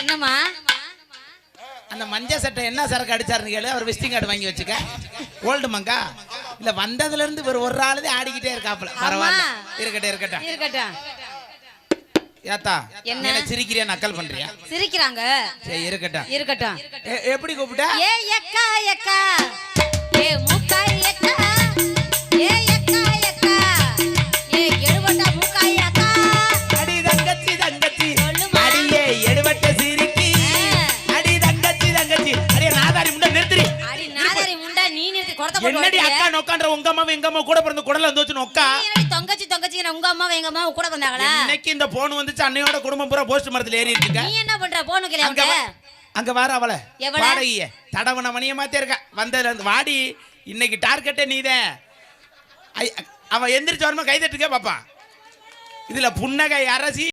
என்னம்மா? அந்த மஞ்ச சட்டை என்ன சரக்கு அடிச்சாருன்னு கேளு. அவர் விசிட்டிங் கார்டு வாங்கி வச்சுக்க. ஓல்டு மங்கா? இல்ல வந்ததுல இருந்து இவர் ஒரு ஆளுதே ஆடிக்கிட்டே இருக்காப்ல பரவாயில்ல. இருக்கட்டும் இருக்கட்டும். இருக்கட்டும். ஏத்தா என்ன? சிரிக்கிறியா நக்கல் பண்றியா? சிரிக்கிறாங்க. சரி இருக்கட்டும். இருக்கட்டும். எப்படி கூப்பிட்ட? ஏ எக்கா எக்கா நீ நிறுத்தி குடத்த போட்டு என்னடி ஓடுறியே. அக்கா நோக்கான்ற உங்க அம்மா எங்க அம்மா கூட பிறந்த குடல வந்து வச்சு நோக்கா நீ என்னடி தொங்கச்சி தொங்கச்சி உங்க அம்மாவை எங்க அம்மாவை கூட வந்தாங்களா? இன்னைக்கு இந்த போன் வந்துச்சு அன்னையோட குடும்பம் பூரா போஸ்ட் மரத்துல ஏறி நீ என்ன பண்ற? போனு கிளை அங்க வா- அங்க வார அவள. எவள? வாடகைய. தடவன மணிய மாத்தே இருக்க. வந்ததுல இருந்து வாடி இன்னைக்கு டார்கெட்டே நீதான் அவன் எந்திரிச்ச வரமா கை தட்டுக்க பாப்பா இதுல புன்னகை அரசி